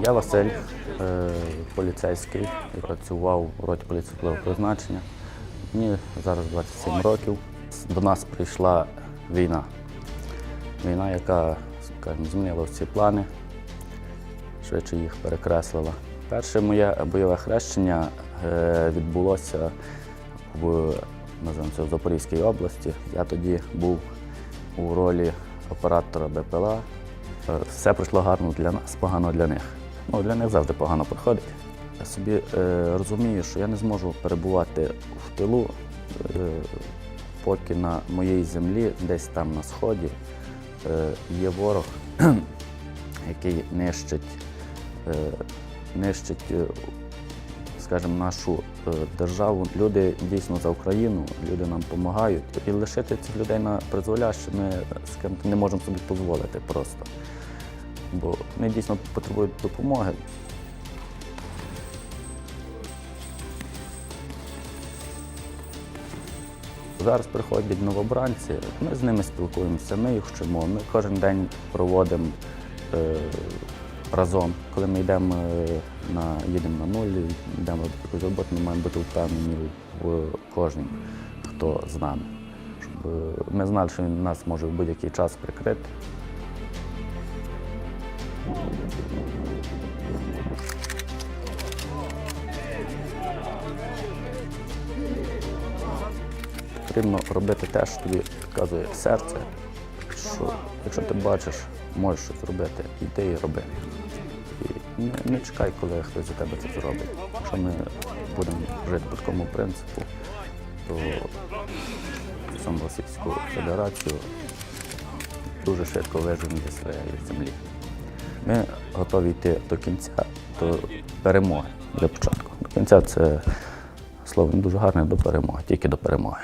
Я Василь, е, поліцейський, і працював у роті впливу призначення. Мені зараз 27 років. До нас прийшла війна. Війна, яка скажімо, змінила всі плани, швидше їх перекреслила. Перше моє бойове хрещення е, відбулося в, це, в Запорізькій області. Я тоді був у ролі оператора БПЛА. Е, Все пройшло гарно для нас, погано для них. Ну, для них завжди погано проходить. Я собі е, розумію, що я не зможу перебувати в тилу, е, поки на моїй землі, десь там на сході, е, є ворог, який нищить, е, нищить е, скажімо, нашу е, державу. Люди дійсно за Україну, люди нам допомагають. І лишити цих людей на призволяще ми скажімо, не можемо собі дозволити просто. Бо вони дійсно потребують допомоги. Зараз приходять новобранці, ми з ними спілкуємося, ми їх вчимо. Ми кожен день проводимо е, разом. Коли ми йдемо е, на, їдемо на нуль, йдемо робити якусь роботу, ми маємо бути впевнені в кожній, хто з нами. Щоб е, ми знали, що він нас може в будь-який час прикрити. Потрібно робити те, що тобі підказує серце, що якщо ти бачиш, можеш щось робити, йди і роби. І не, не чекай, коли хтось за тебе це зробить. Якщо ми будемо жити по такому принципу, то сам Російську Федерацію дуже швидко виженемо зі своєї землі. Ми готові йти до кінця, до перемоги для початку. До кінця це слово не дуже гарне до перемоги, тільки до перемоги.